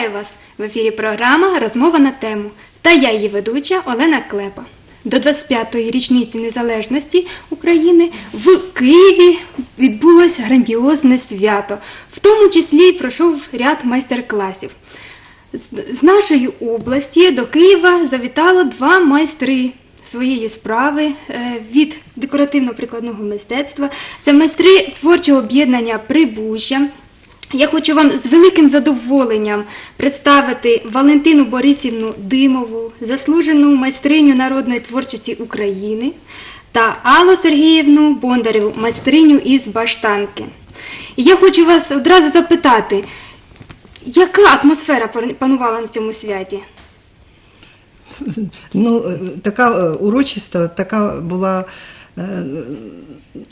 Вітаю вас! В ефірі програма Розмова на тему та я її ведуча Олена Клепа. До 25-ї річниці незалежності України в Києві відбулося грандіозне свято. В тому числі й пройшов ряд майстер-класів. З- З нашої області до Києва завітало два майстри своєї справи е, від декоративно-прикладного мистецтва. Це майстри творчого об'єднання Прибужжя. Я хочу вам з великим задоволенням представити Валентину Борисівну Димову, заслужену майстриню народної творчості України, та Аллу Сергіївну Бондареву, майстриню із Баштанки. І я хочу вас одразу запитати, яка атмосфера панувала на цьому святі? Ну, е, така е, урочиста, така була. е,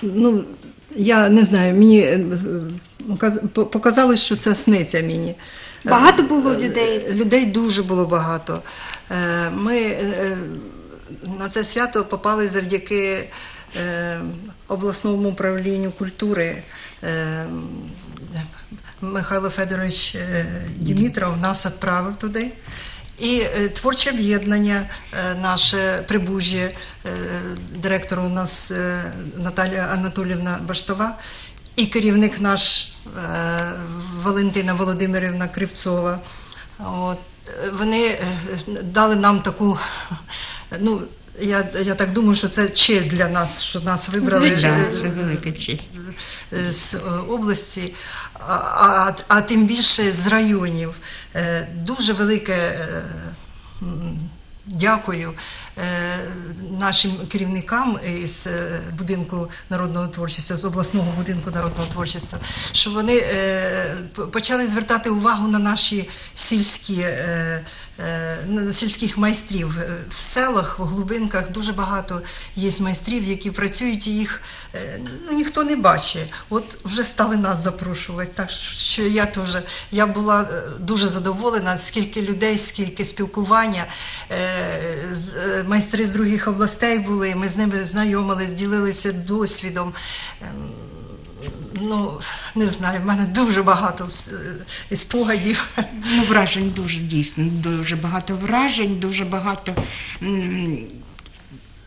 Ну, я не знаю, мені е, е, каз- по- показалось, що це сниться мені. Багато було Е, людей? Людей дуже було багато. Ми на це свято попали завдяки обласному управлінню культури. Михайло Федорович Дімітров нас відправив туди. І е, творче об'єднання е, наше прибужжя, е, директор у нас Наталія Анатолівна Баштова, і керівник наш Валентина Володимирівна Кривцова. От, вони дали нам таку, ну, я, я так думаю, що це честь для нас, що нас вибрали Звичайно. Це велика честь. з області, а, а, тим більше з районів. Е, Дуже велике е, дякую нашим керівникам із е, будинку народного творчості, з обласного будинку народного творчості, що вони е, почали звертати увагу на наші сільські. е, е, на сільських майстрів Е, в селах, в глибинках дуже багато є майстрів, які працюють і їх е, ну, ніхто не бачить. От вже стали нас запрошувати. Так що я теж я була е, дуже задоволена, скільки людей, скільки спілкування. Майстри з других областей були. Ми з ними знайомились, ділилися досвідом. Ем, Ну, не знаю, в мене дуже багато е, спогадів. Ну, вражень дуже дійсно, дуже багато вражень, дуже багато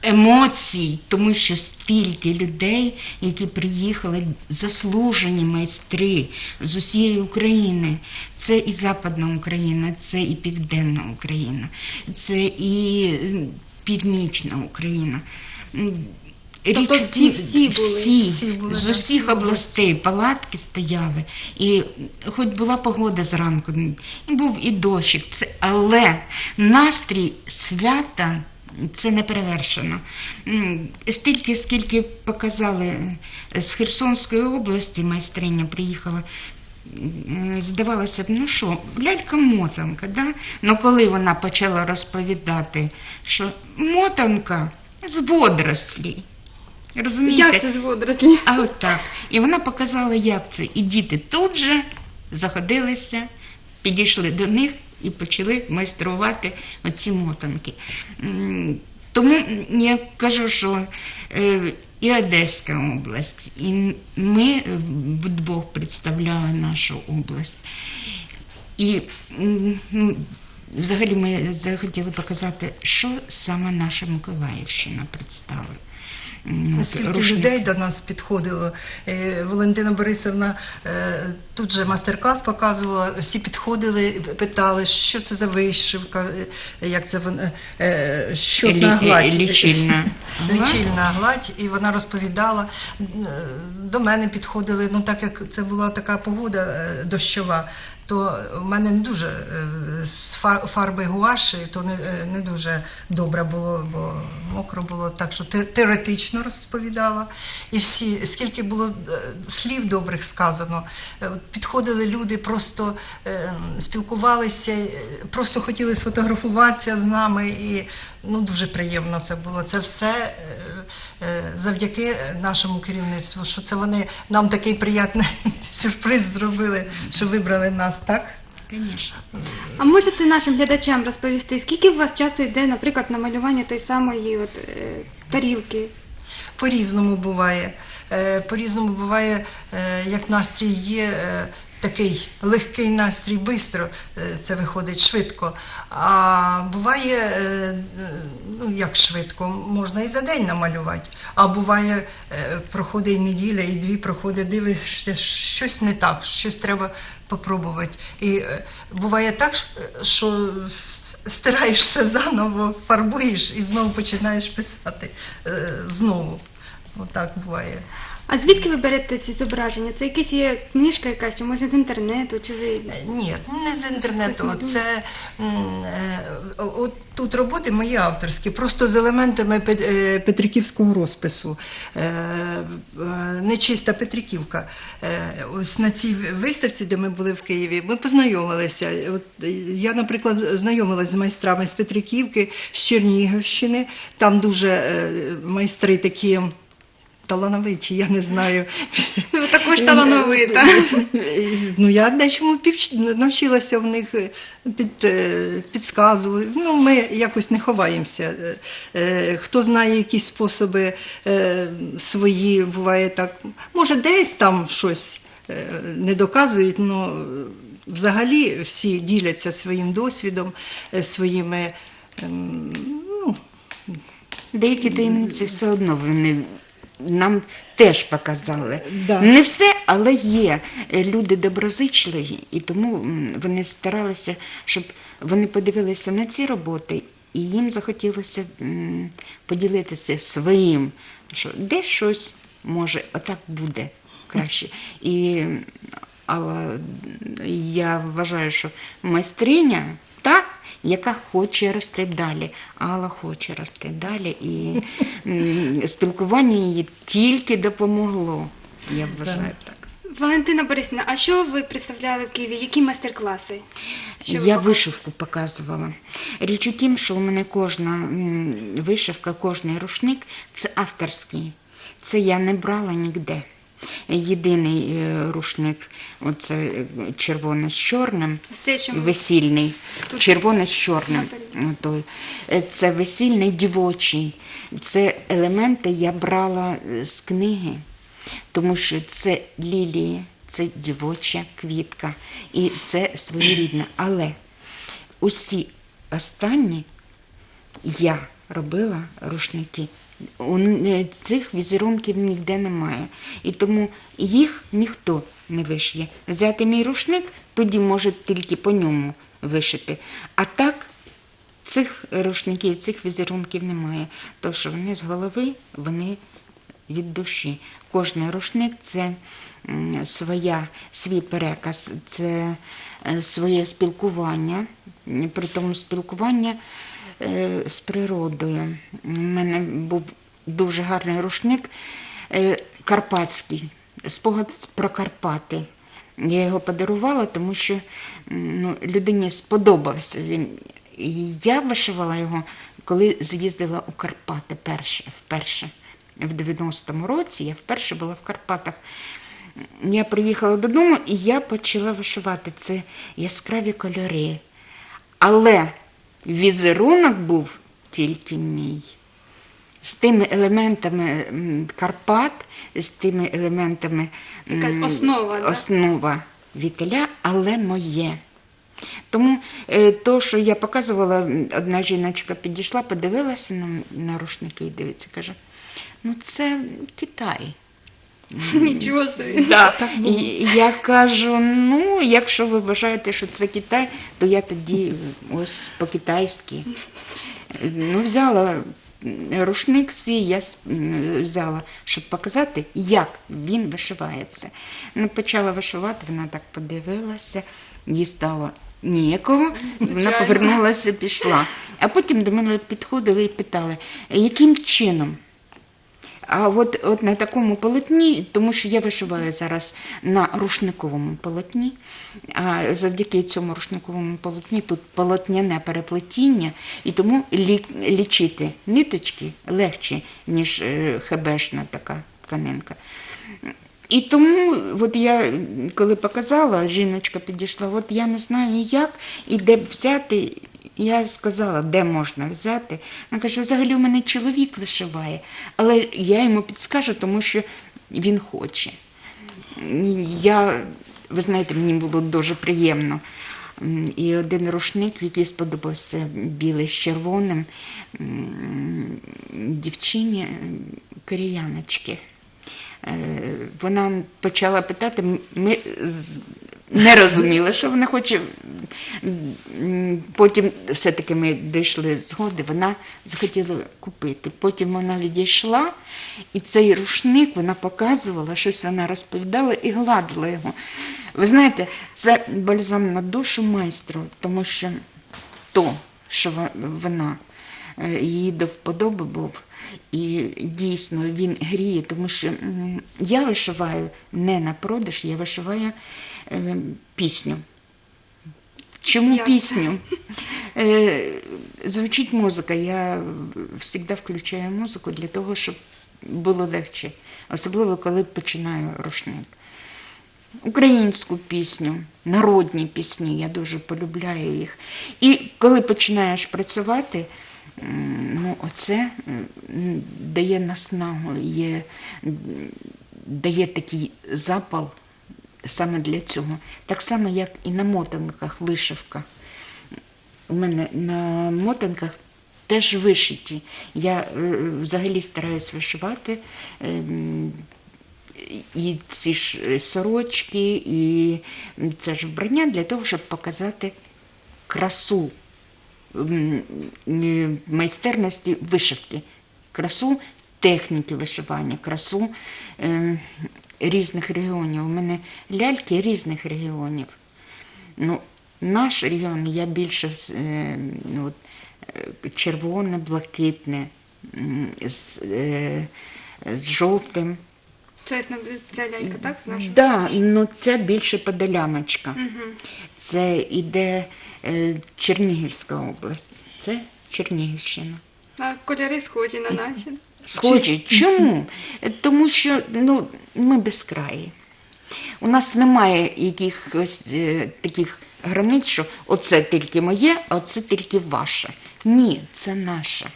емоцій, тому що стільки людей, які приїхали, заслужені майстри з усієї України. Це і Западна Україна, це і Південна Україна, це і Північна Україна. Тобто у всі- всі були? всі, Всі були, з усіх всі областей палатки стояли, і хоч була погода зранку, і був і дощик, це, але настрій свята це не перевершено. Стільки, скільки показали з Херсонської області, майстриня приїхала. Здавалося б, ну що, лялька-мотанка, да? Ну коли вона почала розповідати, що мотанка з водорослі. Розумієте? Як це з водорослі? А от так. І вона показала, як це. І діти тут же заходилися, підійшли до них і почали майструвати оці мотанки. Тому я кажу, що е, і Одеська область, і ми вдвох представляли нашу область. І м, взагалі ми захотіли показати, що саме наша Миколаївщина представила. Скільки рушник. людей до нас підходило. Е, Валентина Борисовна е, тут же майстер-клас показувала, всі підходили, питали, що це за вишивка, е, як це вона, щодна Лі- гладь. лічильна. Лічильна гладь, і вона розповідала. До мене підходили, ну так як це була така погода дощова, то в мене не дуже е, з фар- фарби гуаші, то не, е, не дуже добре було, бо мокро було. Так що теоретично розповідала. І всі, скільки було е, слів добрих сказано, підходили люди, просто спілкувалися, просто хотіли сфотографуватися з нами. І ну, дуже приємно це було. Це все. е, е, Завдяки нашому керівництву, що це вони нам такий приємний сюрприз зробили, що вибрали нас, так? Звісно. А можете нашим глядачам розповісти, скільки у вас часу йде, наприклад, на малювання той самої от, е, тарілки? По-різному буває. Е, По-різному буває, е, як настрій є. Е, такий легкий настрій, швидко, це виходить швидко. А буває, е, ну як швидко, можна і за день намалювати. А буває, е, проходить неділя, і дві проходить, дивишся, щось не так, щось треба попробувати. І е, буває так, що стираєшся заново, фарбуєш і знову починаєш писати е, знову. Отак буває. А звідки ви берете ці зображення? Це якась є книжка якась, чи може з інтернету, чи ви Ні, не з інтернету. Це е, от тут роботи мої авторські, просто з елементами е, Петриківського розпису. Е, е, Нечиста Петриківка. Е, Ось на цій виставці, де ми були в Києві, ми познайомилися. От е, я, наприклад, знайомилася з майстрами з Петриківки, з Чернігівщини. Там дуже е, майстри такі. Талановиті, я не знаю. ви також талановита? Ну, я дечому півч- навчилася в них е, під, е, підсказую. Ну, ми якось не ховаємося. Е, Хто знає якісь способи свої, буває так. Може, десь там щось не доказують, але взагалі всі діляться своїм досвідом, своїми. ем, ну, Деякі таємниці все одно вони нам теж показали. Да. Не все, але є Е, люди доброзичливі, і тому вони старалися, щоб вони подивилися на ці роботи, і їм захотілося поділитися своїм, що десь щось може, отак буде краще. І, але я вважаю, що майстриня та, яка хоче рости далі. Алла хоче рости далі, і спілкування їй тільки допомогло. Я вважаю так. Валентина Борисівна, а що ви представляли в Києві? Які майстер-класи? Що Я показували? вишивку показувала. Річ у тім, що у мене кожна вишивка, кожний рушник це авторський. Це я не брала ніде. Єдиний е, рушник, оце е, червоне з чорним, весільний, червоне з чорним. Е, Це весільний дівочий. Це елементи я брала з книги, тому що це лілії, це дівоча квітка і це своєрідне. Але усі останні я робила рушники. Е, цих візерунків ніде немає. І тому їх ніхто не вишиє. Взяти мій рушник, тоді може тільки по ньому вишити. А так цих рушників, цих візерунків немає. Тому що вони з голови, вони від душі. Кожний рушник це своя, свій переказ, це е, своє спілкування, при тому спілкування з природою. У мене був дуже гарний рушник е, карпатський, спогад про Карпати. Я його подарувала, тому що ну, людині сподобався він. Я вишивала його, коли з'їздила у Карпати перше, вперше. В 90-му році я вперше була в Карпатах. Я приїхала додому і я почала вишивати. Це яскраві кольори. Але візерунок був тільки мій. З тими елементами Карпат, з тими елементами м, Якась основа, да? вітеля, але моє. Тому е, то, що я показувала, одна жіночка підійшла, подивилася на, на рушники і дивиться, каже: ну це Китай. Нічого собі. Да. І я кажу: ну, якщо ви вважаєте, що це Китай, то я тоді ось по-китайськи. Ну, взяла рушник свій, я взяла, щоб показати, як він вишивається. Ну, почала вишивати, вона так подивилася, їй стало ніякого, вона повернулася, пішла. А потім до мене підходили і питали, яким чином? А от, от на такому полотні, тому що я вишиваю зараз на рушниковому полотні, а завдяки цьому рушниковому полотні тут полотняне переплетіння, і тому лі, лічити ниточки легше, ніж е, хебешна така тканинка. І тому, от я коли показала, жіночка підійшла, от я не знаю як і де взяти. Я сказала, де можна взяти. Вона каже, взагалі у мене чоловік вишиває, але я йому підскажу, тому що він хоче. Я ви знаєте, мені було дуже приємно. І один рушник, який сподобався білий з червоним дівчині кореяночки. Е, Вона почала питати, ми не розуміли, що вона хоче. Потім все-таки ми дійшли згоди, вона захотіла купити. Потім вона відійшла, і цей рушник вона показувала, щось вона розповідала і гладила його. Ви знаєте, це бальзам на душу майстру, тому що то, що вона е, її до вподоби був. І дійсно він гріє, тому що я вишиваю не на продаж, я вишиваю пісню. Чому Як? пісню? Е, звучить музика. Я завжди включаю музику для того, щоб було легше, особливо коли починаю рушник. Українську пісню, народні пісні, я дуже полюбляю їх. І коли починаєш працювати, ну, оце дає наснагу, є, дає такий запал саме для цього. Так само, як і на мотанках вишивка. У мене на мотанках теж вишиті. Я е, взагалі стараюсь вишивати. ем, і ці ж е, сорочки, і це ж вбрання для того, щоб показати красу майстерності вишивки, красу техніки вишивання, красу е, різних регіонів. У мене ляльки різних регіонів. Ну, наш регіон я більше е, ну, от, е, червоне, блакитне, з, е, з жовтим. Це ця лялька, так? Нашого? Да, ну це більше подоляночка. Мгм. Це іде е, Чернігівська область. Це Чернігівщина. А кольори схожі на наші. Схожі. Чому? Тому що ну, ми безкраї. У нас немає якихось е, таких границь, що оце тільки моє, а оце тільки ваше. Ні, це наше.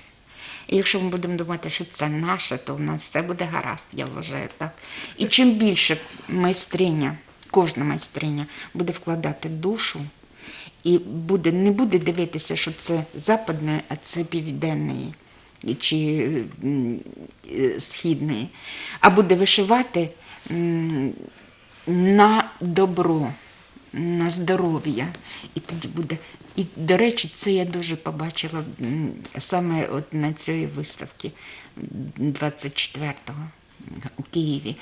І якщо ми будемо думати, що це наше, то в нас все буде гаразд, я вважаю так. І чим більше майстриня, кожна майстриня буде вкладати душу і буде, не буде дивитися, що це западне, а це південне чи е, східної, а буде вишивати на добро, на здоров'я. І тоді буде. І, до речі, це я дуже побачила саме от на цій виставці 24-го у Києві.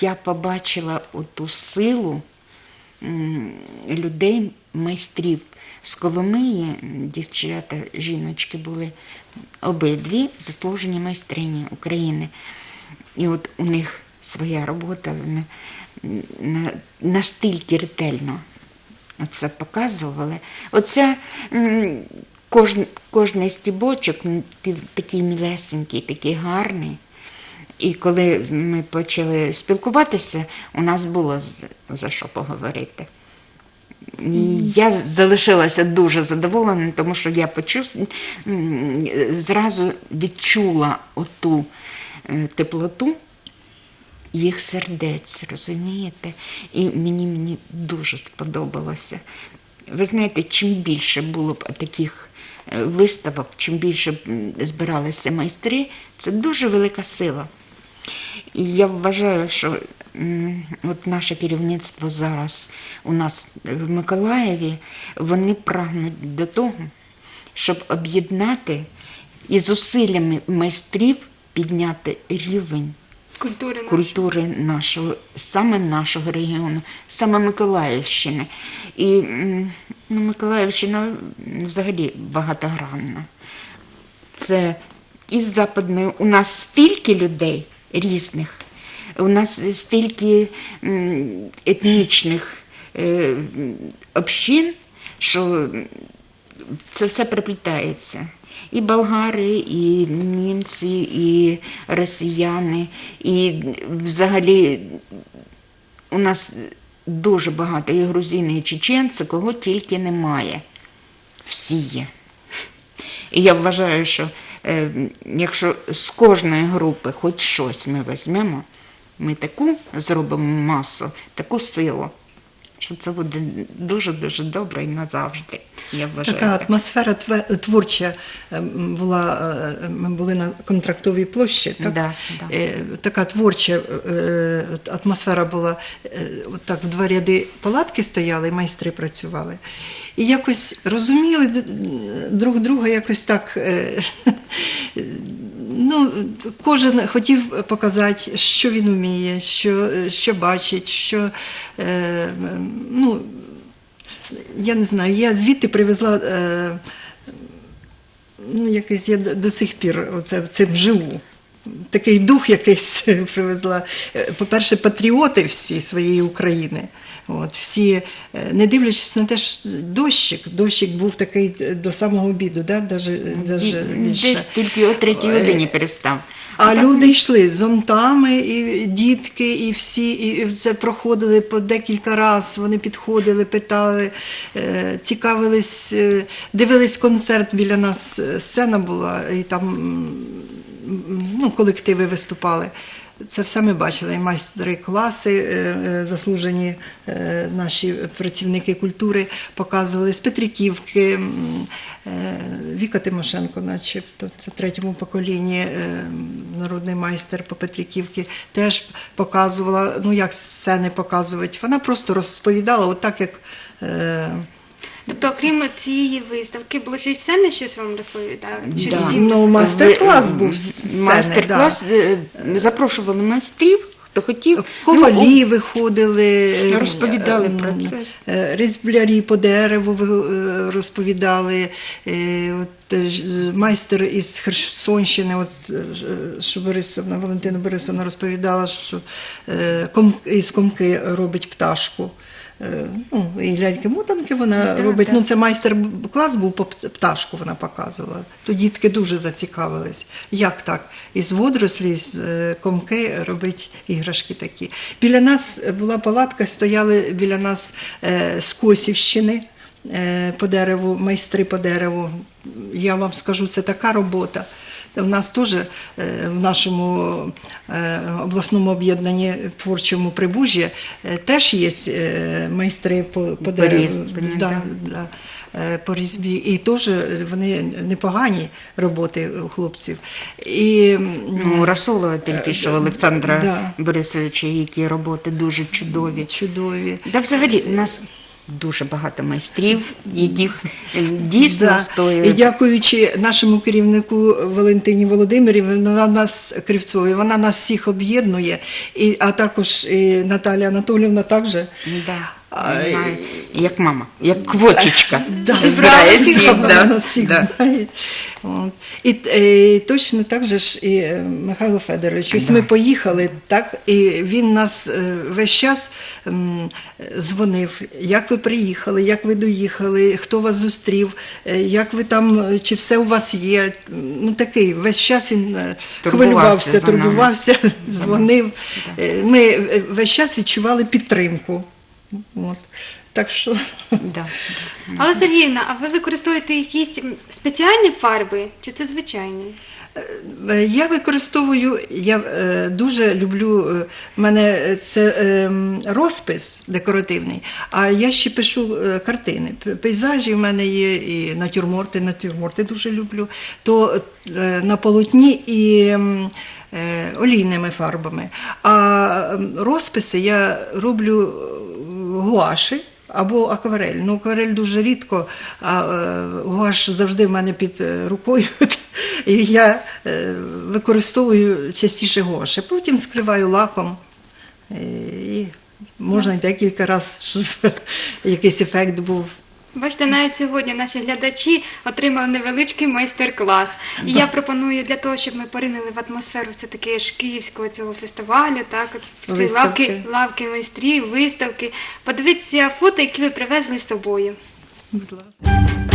Я побачила оту силу людей, майстрів. З Коломиї дівчата, жіночки були обидві заслужені майстрині України. І от у них своя робота, вони настільки ретельно це показували. Оце кожен, кожний стібочок такий мілесенький, такий гарний. І коли ми почали спілкуватися, у нас було за що поговорити. Я залишилася дуже задоволена, тому що я почув, зразу відчула оту е, теплоту їх сердець, розумієте? І мені, мені дуже сподобалося. Ви знаєте, чим більше було б таких е, виставок, чим більше збиралися майстри, це дуже велика сила. І я вважаю, що от наше керівництво зараз у нас в Миколаєві, вони прагнуть до того, щоб об'єднати і зусиллями майстрів підняти рівень Культури культури нашого, саме нашого регіону, саме Миколаївщини. І ну, Миколаївщина взагалі багатогранна. Це із западної у нас стільки людей різних, у нас стільки етнічних е, общин, що це все приплітається. І болгари, і німці, і росіяни, і взагалі у нас дуже багато і грузини, і чеченці, кого тільки немає. Всі є. І я вважаю, що якщо з кожної групи хоч щось ми візьмемо, ми таку зробимо масу, таку силу, що це буде дуже-дуже добре і назавжди. Я вважаю. Така атмосфера творча ем, була. е, Ми були на контрактовій площі. Так? Да, да. Е, Така творча е, атмосфера була. Е, Так в два ряди палатки стояли, майстри працювали. І якось розуміли друг друга, якось так. Ну, кожен хотів показати, що він вміє, що, що бачить, що е, ну, я не знаю, я звідти привезла. Е, ну, якийсь я до сих пір оце, це вживу. Такий дух якийсь привезла. Е, По-перше, патріоти всі своєї України. От, всі, е, не дивлячись на те, що дощик, дощик був такий е, до самого обіду, да? даже, даже більше. Десь тільки о третій годині перестав. А люди йшли з зонтами, і дітки, і всі, і це проходили по декілька разів. Вони підходили, питали, цікавились, дивились концерт біля нас. Сцена була, і там ну, колективи виступали. Це все ми бачили. І майстри класи, е, е, заслужені е, наші працівники культури показували з Петриківки, Віка Тимошенко, начебто, це в третьому поколінні народний майстер по Петриківці, теж показувала, ну як сцени показувати. Вона просто розповідала, отак як. Е, Тобто, окрім цієї виставки, було ще й сцени, щось вам розповідали? Щось Да. всім? Ну, майстер-клас був з сцени, Майстер-клас е, запрошували майстрів, хто хотів. Ковалі виходили, е, розповідали про це. е, Різблярі по дереву ви- е, розповідали. е, От, е, ж- майстер із Херсонщини, от, е, ж- е, що Борисовна, Валентина Борисовна розповідала, що е, ком, із комки робить пташку. Е, Ну, і ляльки-мотанки вона Да, робить. да. Ну, це майстер-клас був по пташку, вона показувала. То дітки дуже зацікавились. Як так? Із водорослі, з е, комки робить іграшки такі. Біля нас була палатка, стояли біля нас е, з Косівщини по дереву, майстри по дереву. Я вам скажу, це така робота. В нас теж е, в нашому е, обласному об'єднанні творчому прибужжі е, теж є майстри по, по дереву. Да, да, по різьбі. І теж вони непогані роботи у хлопців. І, Ну, Расулова тільки що Олександра Да. Борисовича, які роботи дуже чудові. чудові. Та взагалі у нас дуже багато майстрів, яких е, дійсно Да. І стоїть. дякуючи нашому керівнику Валентині Володимирівні, вона нас Кривцові, вона нас всіх об'єднує, і, а також і Наталія Анатолівна також. Да. Знаю, як мама, як квочечка. Да, збирає всіх. всіх, Вона всіх Да. знає. От. І, е, точно так же ж і е, Михайло Федорович. Ось ми поїхали, так, і він нас е, весь час м, дзвонив, як ви приїхали, як ви доїхали, хто вас зустрів, як ви там, чи все у вас є. Ну такий, весь час він Турбувався хвилювався, турбувався, дзвонив. Е, Ми весь час відчували підтримку. От. Так що. Да. Але Сергіївна, а ви використовуєте якісь спеціальні фарби, чи це звичайні? Е, Я використовую, я е, дуже люблю, е, в мене це е, розпис декоративний, а я ще пишу е, картини. Пейзажі в мене є, і натюрморти, натюрморти дуже люблю. То е, на полотні і е, олійними фарбами. А розписи я роблю е, гуаші. Або акварель. Ну, акварель дуже рідко, а е, гуаш завжди в мене під е, рукою. І я е, використовую частіше гуаші. Потім скриваю лаком. І можна декілька разів, щоб якийсь ефект був. Бачите, навіть сьогодні наші глядачі отримали невеличкий майстер-клас. І я пропоную для того, щоб ми поринули в атмосферу все таки ж київського цього фестивалю, так ці Виставки. лавки, лавки майстрів, виставки. Подивіться фото, які ви привезли з собою. Будь ласка.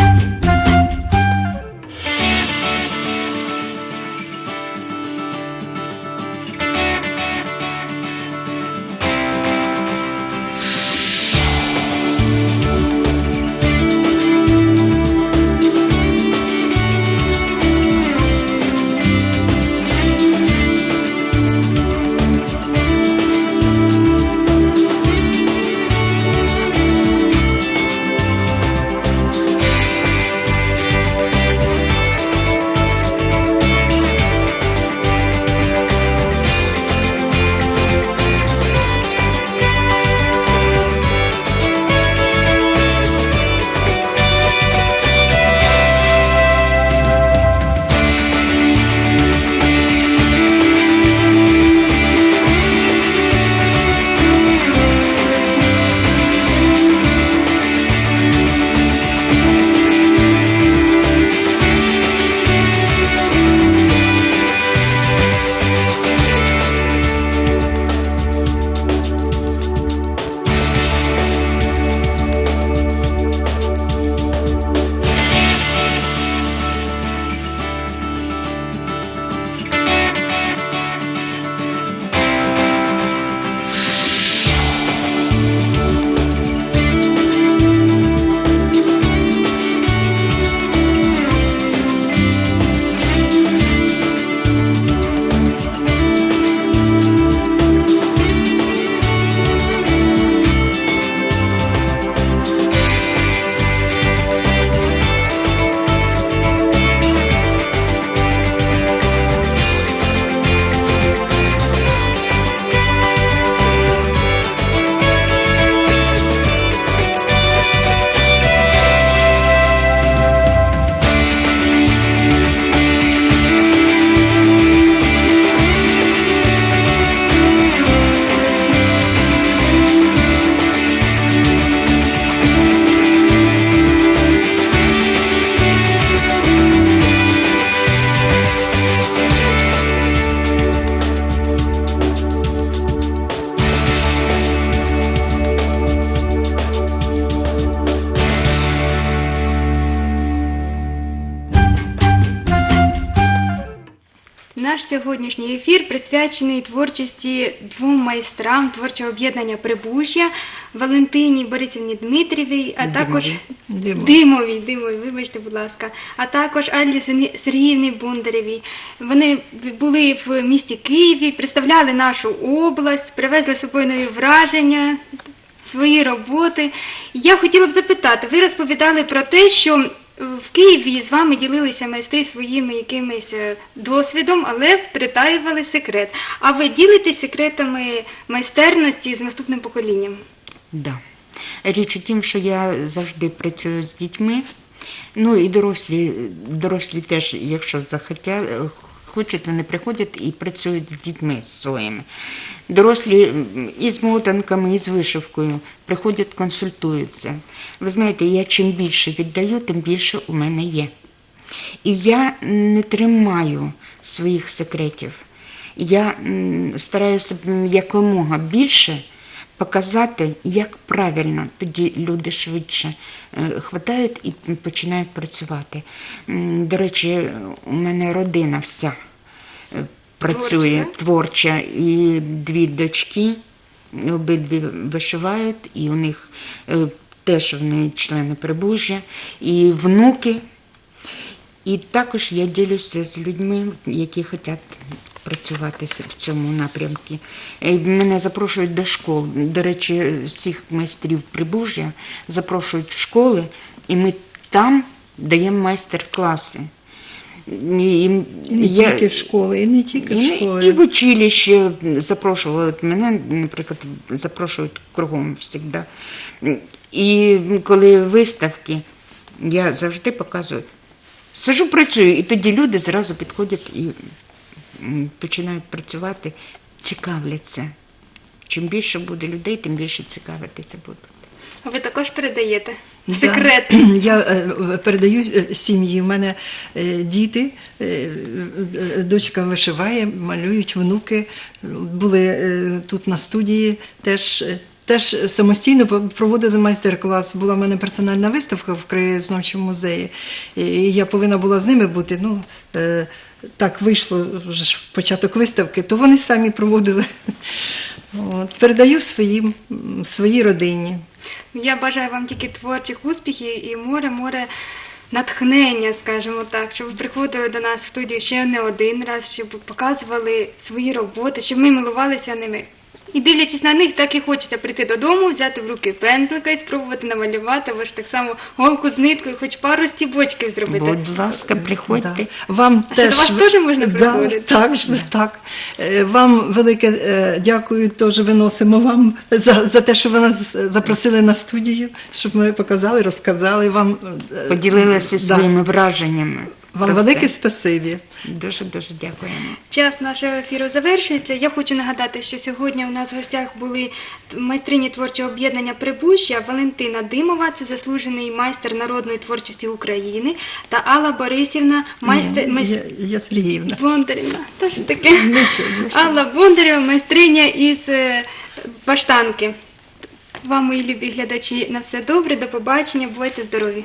Наш сьогоднішній ефір присвячений творчості двом майстрам творчого об'єднання Прибужжя Валентині Борисівні Дмитрівій, а також Димовій. Димовій, Димовій, вибачте, будь ласка, а також Аллі Сергіївні Бондарєвій. Вони були в місті Києві, представляли нашу область, привезли з собою нові враження, свої роботи. Я хотіла б запитати, ви розповідали про те, що в Києві з вами ділилися майстри своїми якимось е, досвідом, але притаювали секрет. А ви ділитесь секретами майстерності з наступним поколінням? Да. Річ у тім, що я завжди працюю з дітьми. Ну і дорослі, дорослі теж, якщо захотять, хочуть, вони приходять і працюють з дітьми своїми. Дорослі м, і з мотанками, і з вишивкою приходять, консультуються. Ви знаєте, я чим більше віддаю, тим більше у мене є. І я не тримаю своїх секретів. Я стараюся якомога більше показати, як правильно. Тоді люди швидше е, хватають і починають працювати. До речі, у мене родина вся е, працює Творча, творча, і дві дочки обидві вишивають, і у них е, теж вони члени прибужжя, і внуки. І також я ділюся з людьми, які хочуть працювати в цьому напрямку. Е, Мене запрошують до школ. До речі, всіх майстрів прибужжя запрошують в школи, і ми там даємо майстер-класи. І, І не я- тільки в школи, і не тільки в і, школи. і в училище запрошували. Мене, наприклад, запрошують кругом завжди. І коли виставки, я завжди показую. Сижу, працюю, і тоді люди зразу підходять і починають працювати, цікавляться. Чим більше буде людей, тим більше цікавитися будуть. А ви також передаєте Да. Я е, передаю е, сім'ї. У мене е, діти, е, е, дочка вишиває, малюють внуки. Були е, тут на студії теж. е, Теж самостійно проводили майстер-клас. Була в мене персональна виставка в краєзнавчому музеї. І я повинна була з ними бути. Ну, е, так вийшло вже ж початок виставки, то вони самі проводили. От, передаю своїм, своїй родині. Я бажаю вам тільки творчих успіхів і море, море натхнення, скажімо так, щоб ви приходили до нас в студію ще не один раз, щоб показували свої роботи, щоб ми милувалися ними. І дивлячись на них, так і хочеться прийти додому, взяти в руки пензлика і спробувати намалювати, або ж так само голку з ниткою, хоч пару стібочків зробити. Будь ласка, приходьте. Да. Вам А що, теж, до вас теж можна да. Так, ж, так. Е, Вам велике е, дякую, теж виносимо вам за, за те, що ви нас запросили на студію, щоб ми показали, розказали вам. е, Поділилися да. своїми враженнями. Вам про велике все. спасибі. Дуже дуже дякуємо. Час нашого ефіру завершується. Я хочу нагадати, що сьогодні у нас в гостях були майстрині творчого об'єднання Прибужжя Валентина Димова, це заслужений майстер народної творчості України, та Алла Борисівна, майстер Ні, майст... я, я Сергіївна. Бондарівна. То що таке? Нічого. Алла Бондарєва, майстриня із е, Баштанки. Вам, мої любі глядачі, на все добре, до побачення, бувайте здорові.